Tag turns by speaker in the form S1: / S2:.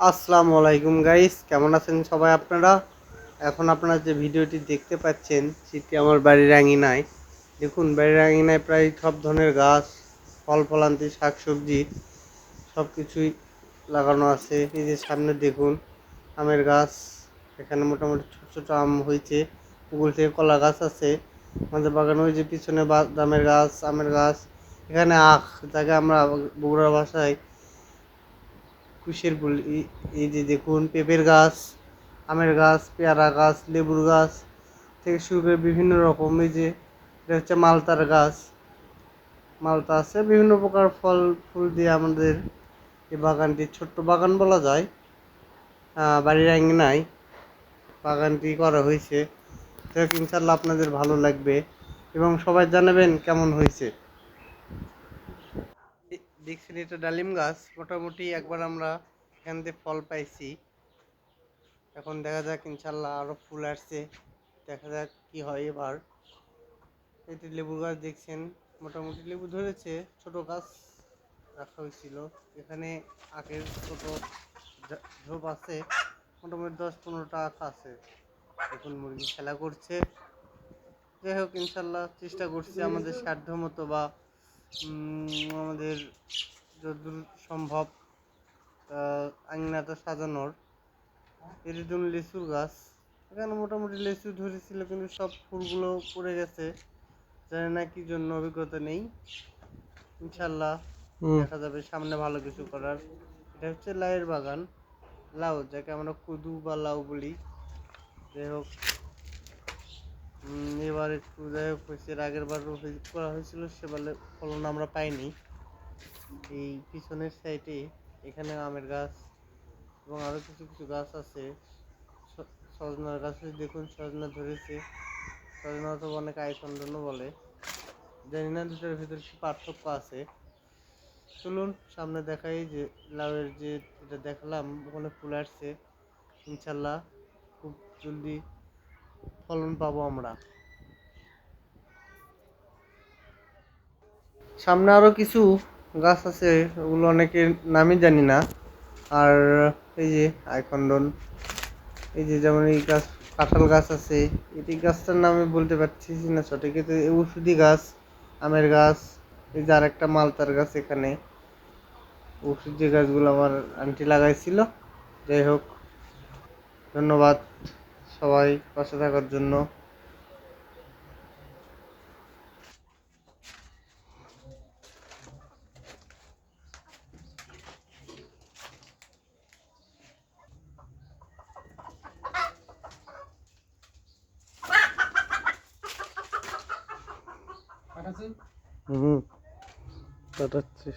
S1: আসসালামু আলাইকুম গাইস, কেমন আছেন সবাই আপনারা? এখন আপনারা যে ভিডিওটি দেখতে পাচ্ছেন, সেটি আমার বাড়ির আঙিনায়। দেখুন, বাড়ির আঙিনায় প্রায় সব ধরনের গাছ, ফল ফলান্তি, শাকসবজি সব কিছুই লাগানো আছে। এই যে সামনে দেখুন, আমের গাছ, এখানে মোটামুটি ছোট ছোট আম হয়েছে, পুকুর থেকে কলা গাছ আছে। আমাদের বাগানে ওই যে পিছনে বাদামের গাছ, আমের গাছ, এখানে আখ যাকে আমরা বগুড়া ভাষায় কুশের বলি এই- যে দেখুন, পেঁপের গাছ, আমের গাছ, পেয়ারা গাছ, লেবুর গাছ থেকে শুরু করে বিভিন্ন রকম, এই যে এটা হচ্ছে মালতার গাছ। মালতা আছে, বিভিন্ন প্রকার ফল, ফুল দিয়ে আমাদের এই বাগানটি, ছোট্ট বাগান বলা যায়। বাড়ির আঙিনায় বাগানটি করা হয়েছে। যাক ইনশাল্লাহ আপনাদের ভালো লাগবে এবং সবাই জানাবেন কেমন হয়েছে। দেখছেন এটা ডালিম গাছ, মোটামুটি একবার আমরা এখান থেকে ফল পাইছি। এখন দেখা যাক, ইনশাল্লাহ আরও ফুল আসছে। দেখা যাক কি হয় এবার। এটি লেবু গাছ দেখছেন, মোটামুটি লেবু ধরেছে, ছোট গাছ রাখা হয়েছিল। এখানে আখের ছোট ঝোপ আছে, মোটামুটি দশ পনেরোটা আখ আছে। এখন মুরগি খেলা করছে। যাই হোক, ইনশাল্লাহ চেষ্টা করছি আমাদের সাধ্য মতো বা আমাদের যতদূর সম্ভব আঙিনাটা সাজানোর। এর জন্য লিচুর গাছ এখানে মোটামুটি লিচু ধরেছিল কিন্তু সব ফুলগুলো পড়ে গেছে। জানি না কি জন্য অভিজ্ঞতা নেই। ইনশাল্লাহ দেখা যাবে সামনে ভালো কিছু করার। এটা হচ্ছে লাউয়ের বাগান লাউ যাকে আমরা কুদু বা লাউ বলি। যাই হোক। এবার একটু যাই হোক, হয়েছে আগের বার করা হয়েছিল সেবারে ফলন আমরা পাইনি। এই পিছনের সাইডে এখানে আমের গাছ এবং আরও কিছু কিছু গাছ আছে। সজনার গাছে দেখুন সজনা ধরেছে। সজনা তো অনেক আয়তন্ডনও বলে। জানি না দুটোর ভিতরে কি পার্থক্য আছে। চলুন সামনে দেখাই যে লাউয়ের যে এটা দেখালাম, ওখানে ফুল আসছে, ইনশাল্লাহ। খুব জলদি ফলন পাবো আমরা। সামনে আরও কিছু গাছ আছে, ওগুলো অনেকের নামই জানি না। আর এই যে আইকন্ডন, এই যে যেমন এই গাছ, কাঁঠাল গাছ আছে, এটি গাছটার নাম বলতে পারছি না সঠিক। ওষুধি গাছ, আমের গাছ, এই যে আরেকটা মালতার গাছ এখানে। ওষুধি গাছগুলো আমার আন্টি লাগাইছিল। যাই হোক, ধন্যবাদ। সবাই পাশে থাকার জন্য। হুম কাটাচ্ছি